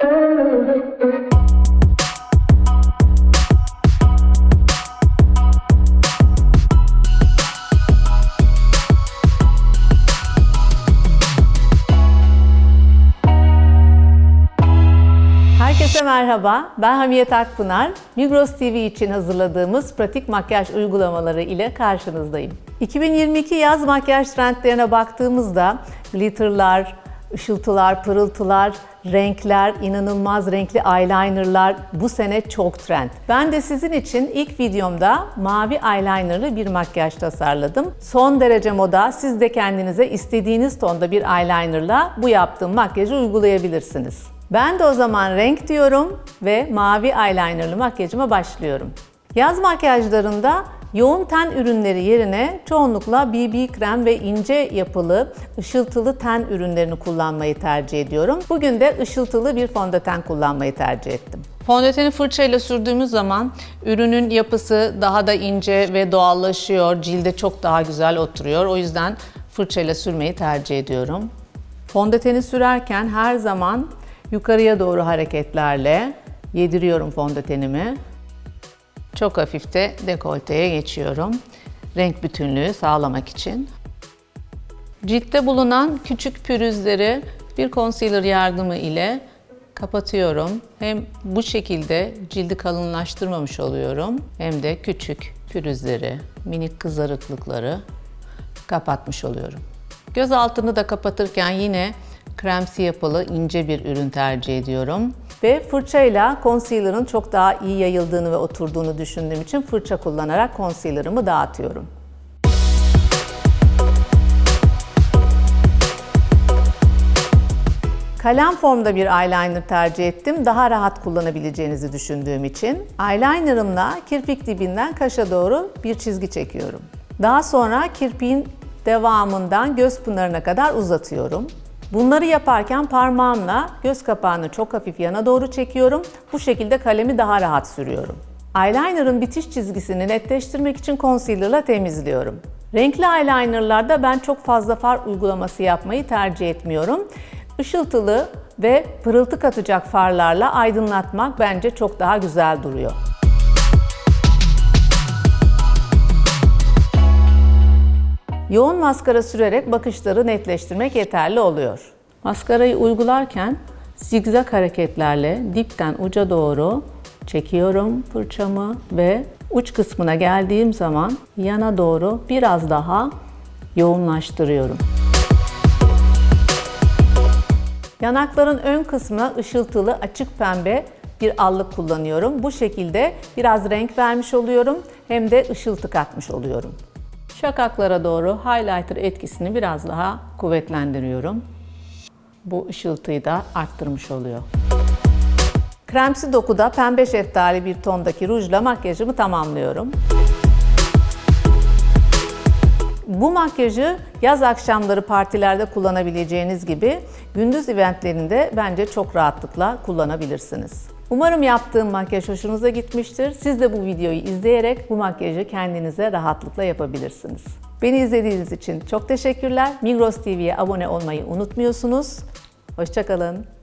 Herkese merhaba, ben Hamiyet Akpınar. Migros TV için hazırladığımız pratik makyaj uygulamaları ile karşınızdayım. 2022 yaz makyaj trendlerine baktığımızda glitterlar, ışıltılar, pırıltılar, renkler, inanılmaz renkli eyelinerlar bu sene çok trend. Ben de sizin için ilk videomda mavi eyelinerlı bir makyaj tasarladım. Son derece moda, siz de kendinize istediğiniz tonda bir eyelinerla bu yaptığım makyajı uygulayabilirsiniz. Ben de o zaman renk diyorum ve mavi eyelinerlı makyajıma başlıyorum. Yaz makyajlarında yoğun ten ürünleri yerine çoğunlukla BB krem ve ince yapılı ışıltılı ten ürünlerini kullanmayı tercih ediyorum. Bugün de ışıltılı bir fondöten kullanmayı tercih ettim. Fondöteni fırçayla sürdüğümüz zaman ürünün yapısı daha da ince ve doğallaşıyor, cilde çok daha güzel oturuyor. O yüzden fırçayla sürmeyi tercih ediyorum. Fondöteni sürerken her zaman yukarıya doğru hareketlerle yediriyorum fondötenimi. Çok hafif de dekolteye geçiyorum. Renk bütünlüğü sağlamak için. Ciltte bulunan küçük pürüzleri bir concealer yardımı ile kapatıyorum. Hem bu şekilde cildi kalınlaştırmamış oluyorum hem de küçük pürüzleri, minik kızarıklıkları kapatmış oluyorum. Göz altını da kapatırken yine kremsi yapılı ince bir ürün tercih ediyorum. Ve fırçayla concealer'ın çok daha iyi yayıldığını ve oturduğunu düşündüğüm için fırça kullanarak concealer'ımı dağıtıyorum. Kalem formda bir eyeliner tercih ettim. Daha rahat kullanabileceğinizi düşündüğüm için. Eyelinerımla kirpik dibinden kaşa doğru bir çizgi çekiyorum. Daha sonra kirpiğin devamından göz pınarına kadar uzatıyorum. Bunları yaparken parmağımla göz kapağını çok hafif yana doğru çekiyorum. Bu şekilde kalemi daha rahat sürüyorum. Eyeliner'ın bitiş çizgisini netleştirmek için concealer'la temizliyorum. Renkli eyelinerlarda ben çok fazla far uygulaması yapmayı tercih etmiyorum. Işıltılı ve pırıltı katacak farlarla aydınlatmak bence çok daha güzel duruyor. Yoğun maskara sürerek bakışları netleştirmek yeterli oluyor. Maskarayı uygularken zigzag hareketlerle dipten uca doğru çekiyorum fırçamı ve uç kısmına geldiğim zaman yana doğru biraz daha yoğunlaştırıyorum. Yanakların ön kısmına ışıltılı açık pembe bir allık kullanıyorum. Bu şekilde biraz renk vermiş oluyorum hem de ışıltı katmış oluyorum. Şakaklara doğru highlighter etkisini biraz daha kuvvetlendiriyorum. Bu ışıltıyı da arttırmış oluyor. Kremsi dokuda pembe şeftali bir tondaki rujla makyajımı tamamlıyorum. Bu makyajı yaz akşamları partilerde kullanabileceğiniz gibi gündüz eventlerinde bence çok rahatlıkla kullanabilirsiniz. Umarım yaptığım makyaj hoşunuza gitmiştir. Siz de bu videoyu izleyerek bu makyajı kendinize rahatlıkla yapabilirsiniz. Beni izlediğiniz için çok teşekkürler. Migros TV'ye abone olmayı unutmuyorsunuz. Hoşçakalın.